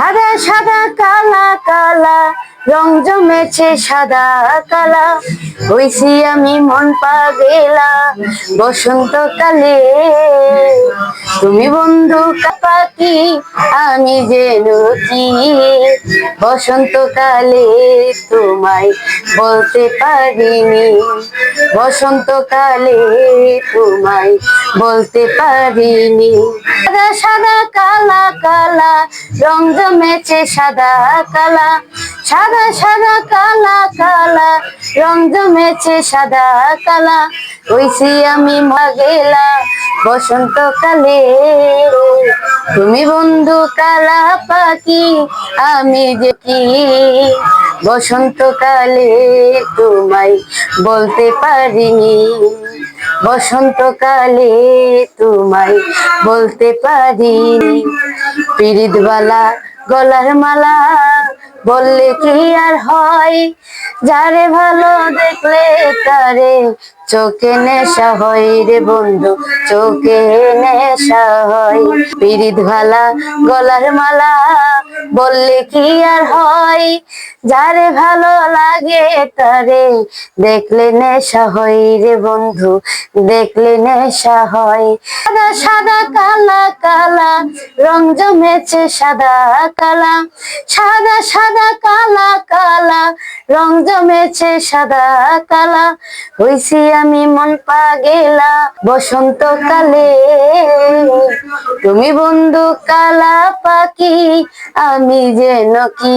সাদা সাদা, কালা কালা, রং জমেছে সাদা, কালা। হইছি আমি মন পাগেলা, বসন্তকালে। তুমি বন্ধু পাখি আমি যে নকি বসন্তকালে তোমায় বলতে পারিনি। বসন্তকালে তোমায় বলতে পারিনি। সাদা সাদা, কালা কালা, রং জমেছে সাদা, কালা। সাদা সাদা, কালা কালা, রং জমেছে সাদা, কালা। হইছি আমি মাগেলা, বসন্তকালে। তুমি বন্ধু কালা পাখি, আমি যে কি বসন্তকালে তোমায় বলতে পারিনি। বসন্তকালে তোমায় বলতে পারিনি পিরিতবালা গলার মালা বললে কি আর হয়? যারে ভালো দেখলে তারে চোখে নেশা হয় রে বন্ধু, চোখে নেশা হয়। পিরিত ভালা গলার মালা বললে কি আর হয়? যারে ভালো লাগে তারে। দেখলে নেশা হয় রে বন্ধু, দেখলে নেশা হয়। সাদা সাদা, কালা কালা, রং জমেছে সাদা, কালা। সাদা সাদা, কালা কালা, রং জমেছে সাদা, কালা। হইছি আমি মন পাগেলা বসন্ত কালে তুমি বন্ধু কালা পাখি, আমি যেন কি